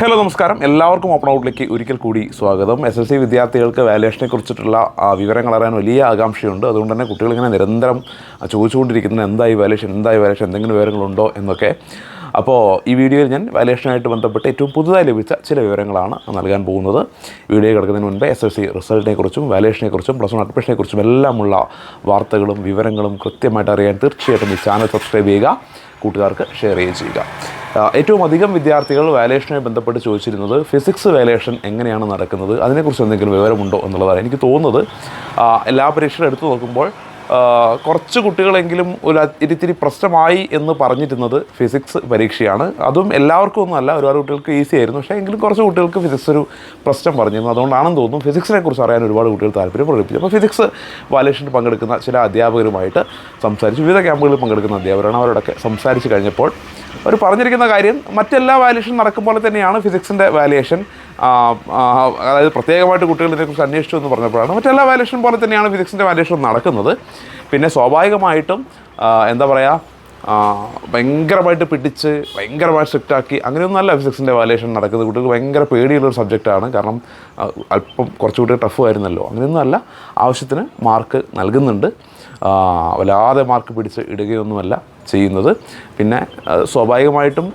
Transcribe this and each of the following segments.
Hello നമസ്കാരം. എല്ലാവർക്കും open ഔട്ടിലേക്ക് ഒരിക്കൽ കൂടി സ്വാഗതം. എസ് എൽ സി വിദ്യാർത്ഥികൾക്ക് വാല്യുവേഷനെ കുറിച്ചിട്ടുള്ള വിവരങ്ങൾ അറിയാൻ വലിയ ആകാംക്ഷയുണ്ട്. അതുകൊണ്ട് തന്നെ കുട്ടികൾ ഇങ്ങനെ നിരന്തരം ചോദിച്ചുകൊണ്ടിരിക്കുന്നത് എന്തായി വാലുവേഷൻ എന്തായി വാലുവേഷൻ എന്തെങ്കിലും വിവരങ്ങളുണ്ടോ എന്നൊക്കെ. അപ്പോൾ ഈ വീഡിയോയിൽ ഞാൻ വാലേഷനായിട്ട് ബന്ധപ്പെട്ട് ഏറ്റവും പുതുതായി ലഭിച്ച ചില വിവരങ്ങളാണ് നൽകാൻ പോകുന്നത്. വീഡിയോ കിടക്കുന്നതിന് മുൻപ് എസ് എസ് സി റിസൾട്ടിനെ കുറിച്ചും വാല്യുവേഷനെ കുറിച്ചും പ്ലസ് വൺ അഡ്മിഷനെ കുറിച്ചും എല്ലാമുള്ള വാർത്തകളും വിവരങ്ങളും കൃത്യമായിട്ട് അറിയാൻ തീർച്ചയായിട്ടും ഈ ചാനൽ സബ്സ്ക്രൈബ് ചെയ്യുക കൂട്ടുകാർക്ക് ഷെയർ ചെയ്യുക. ഏറ്റവും അധികം വിദ്യാർത്ഥികൾ വാലേഷനുമായി ബന്ധപ്പെട്ട് ചോദിച്ചിരുന്നത് ഫിസിക്സ് വാലേഷൻ എങ്ങനെയാണ് നടക്കുന്നത്? അതിനെക്കുറിച്ച് എന്തെങ്കിലും വിവരമുണ്ടോ എന്നുള്ളതാണ് എനിക്ക് തോന്നുന്നത്. എല്ലാ പരീക്ഷകളും എടുത്തു നോക്കുമ്പോൾ കുറച്ച് കുട്ടികളെങ്കിലും ഒരു ഇത്തിരി പ്രശ്നമായി എന്ന് പറഞ്ഞിരുന്നത് ഫിസിക്സ് പരീക്ഷയാണ്. അതും എല്ലാവർക്കും ഒന്നുമല്ല. ഒരുപാട് കുട്ടികൾക്ക് ഈസി ആയിരുന്നു. പക്ഷേ എങ്കിലും കുറച്ച് കുട്ടികൾക്ക് ഫിസിക്സ് ഒരു പ്രശ്നം പറഞ്ഞിരുന്നു. അതുകൊണ്ടാണെന്ന് തോന്നുന്നു ഫിസിക്സിനെ കുറിച്ച് അറിയാൻ ഒരുപാട് കുട്ടികൾ താല്പര്യം പ്രകടിപ്പിച്ചു. അപ്പോൾ ഫിസിക്സ് വാലേഷനിൽ പങ്കെടുക്കുന്ന ചില അധ്യാപകരുമായിട്ട് സംസാരിച്ചു. വിവിധ ക്യാമ്പുകളിൽ പങ്കെടുക്കുന്ന അധ്യാപകരാണ് അവരോടൊക്കെ സംസാരിച്ച് കഴിഞ്ഞപ്പോൾ അവർ പറഞ്ഞിരിക്കുന്ന കാര്യം മറ്റെല്ലാ വാല്യുവേഷൻ നടക്കുമ്പോൾ തന്നെയാണ് ഫിസിക്സിന്റെ വാല്യുവേഷൻ അതായത് പ്രത്യേകമായിട്ട് കുട്ടികൾ ഇതിനെക്കുറിച്ച് അന്വേഷിച്ചു എന്ന് പറഞ്ഞപ്പോഴാണ്. മറ്റെല്ലാ വാല്യുവേഷൻ പോലെ തന്നെയാണ് ഫിസിക്സിന്റെ വാല്യുവേഷൻ നടക്കുന്നത്. പിന്നെ സ്വാഭാവികമായിട്ടും എന്താ പറയുക ഭയങ്കരമായിട്ട് പിടിച്ച് ഭയങ്കരമായിട്ട് സ്ട്രിക്റ്റ് ആക്കി അങ്ങനെയൊന്നുമല്ല ഫിസിക്സിന്റെ വാല്യുവേഷൻ നടക്കുന്നത്. കുട്ടികൾക്ക് ഭയങ്കര പേടിയുള്ളൊരു സബ്ജക്റ്റാണ് കാരണം അല്പം കുറച്ചുകൂടി ടഫ് ആയിരുന്നല്ലോ. അങ്ങനെയൊന്നുമല്ല ആവശ്യത്തിന് മാർക്ക് നൽകുന്നുണ്ട്. വല്ലാതെ മാർക്ക് പിടിച്ച് ഇടുകയൊന്നുമല്ല ചെയ്യുന്നത്. പിന്നെ സ്വാഭാവികമായിട്ടും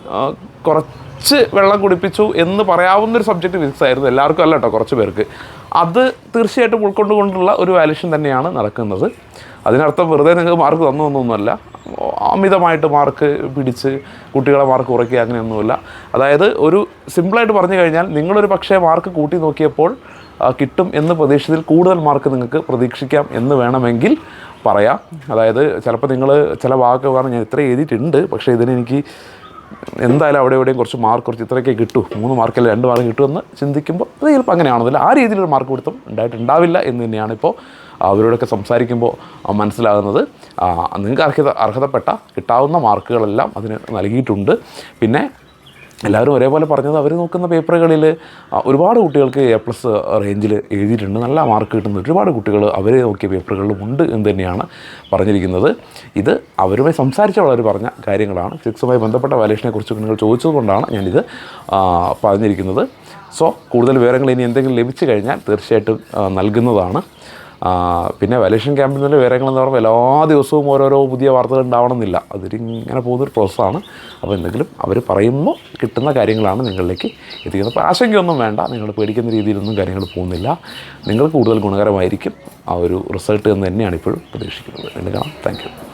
കുറച്ച് വെള്ളം കുടിപ്പിച്ചു എന്ന് പറയാവുന്നൊരു സബ്ജക്റ്റ് ഫിസിക്സ് ആയിരുന്നു എല്ലാവർക്കും അല്ല കേട്ടോ കുറച്ച് പേർക്ക്. അത് തീർച്ചയായിട്ടും ഉൾക്കൊണ്ടുകൊണ്ടുള്ള ഒരു വാല്യൂഷൻ തന്നെയാണ് നടക്കുന്നത്. അതിനർത്ഥം വെറുതെ നിങ്ങൾക്ക് മാർക്ക് തന്നു എന്നൊന്നുമല്ല. അമിതമായിട്ട് മാർക്ക് പിടിച്ച് കുട്ടികളെ മാർക്ക് കുറയ്ക്കുക അങ്ങനെയൊന്നുമില്ല. അതായത് ഒരു സിമ്പിളായിട്ട് പറഞ്ഞു കഴിഞ്ഞാൽ നിങ്ങളൊരു പക്ഷേ മാർക്ക് കൂട്ടി നോക്കിയപ്പോൾ കിട്ടും എന്ന് പ്രതീക്ഷിച്ചതിൽ കൂടുതൽ മാർക്ക് നിങ്ങൾക്ക് പ്രതീക്ഷിക്കാം എന്ന് വേണമെങ്കിൽ പറയാം. അതായത് ചിലപ്പോൾ നിങ്ങൾ ചില വാക്ക് കാരണം ഞാൻ ഇത്ര എഴുതിയിട്ടുണ്ട് പക്ഷേ ഇതിനെനിക്ക് എന്തായാലും അവിടെ എവിടെയും കുറച്ച് മാർക്ക് കുറച്ച് ഇത്രയൊക്കെ കിട്ടൂ. മൂന്ന് മാർക്കല്ല രണ്ട് മാർക്ക് കിട്ടുമെന്ന് ചിന്തിക്കുമ്പോൾ അത് ചിലപ്പോൾ അങ്ങനെയാണെന്നില്ല ആ രീതിയിലൊരു മാർക്ക് കൊടുത്തും ഉണ്ടായിട്ടുണ്ടാവില്ല എന്ന് തന്നെയാണ് ഇപ്പോൾ അവരോടൊക്കെ സംസാരിക്കുമ്പോൾ മനസ്സിലാകുന്നത്. നിങ്ങൾക്ക് അർഹത അർഹതപ്പെട്ട കിട്ടാവുന്ന മാർക്കുകളെല്ലാം അതിന് നൽകിയിട്ടുണ്ട്. പിന്നെ എല്ലാവരും ഒരേപോലെ പറഞ്ഞത് അവർ നോക്കുന്ന പേപ്പറുകളിൽ ഒരുപാട് കുട്ടികൾക്ക് എ പ്ലസ് റേഞ്ചിൽ എഴുതിയിട്ടുണ്ട്. നല്ല മാർക്ക് കിട്ടുന്ന ഒരുപാട് കുട്ടികൾ അവരെ നോക്കിയ പേപ്പറുകളിലും ഉണ്ട് എന്ന് തന്നെയാണ് പറഞ്ഞിരിക്കുന്നത്. ഇത് അവരുമായി സംസാരിച്ചവളവർ പറഞ്ഞ കാര്യങ്ങളാണ്. ഫിസിക്സുമായി ബന്ധപ്പെട്ട വാലേഷനെ കുറിച്ച് നിങ്ങൾ ചോദിച്ചതുകൊണ്ടാണ് ഞാനിത് പറഞ്ഞിരിക്കുന്നത്. സോ കൂടുതൽ വിവരങ്ങൾ ഇനി എന്തെങ്കിലും ലഭിച്ചു കഴിഞ്ഞാൽ തീർച്ചയായിട്ടും നൽകുന്നതാണ്. പിന്നെ വലേഷൻ ക്യാമ്പിൽ നിന്നുള്ള വിവരങ്ങളെന്ന് പറയുമ്പോൾ എല്ലാ ദിവസവും ഓരോരോ പുതിയ വാർത്തകൾ ഉണ്ടാവണമെന്നില്ല. അതിലിങ്ങനെ പോകുന്നൊരു പ്രോസസ്സാണ് അപ്പോൾ എന്തെങ്കിലും അവർ പറയുമ്പോൾ കിട്ടുന്ന കാര്യങ്ങളാണ് നിങ്ങളിലേക്ക് എത്തിക്കുന്നത്. അപ്പോൾ ആശങ്കയൊന്നും വേണ്ട. നിങ്ങൾ പേടിക്കുന്ന രീതിയിലൊന്നും കാര്യങ്ങൾ പോകുന്നില്ല. നിങ്ങൾ കൂടുതൽ ഗുണകരമായിരിക്കും ആ ഒരു റിസൾട്ട് എന്ന് തന്നെയാണ് ഇപ്പോഴും പ്രതീക്ഷിക്കുന്നത്. കാണാം. Thank you.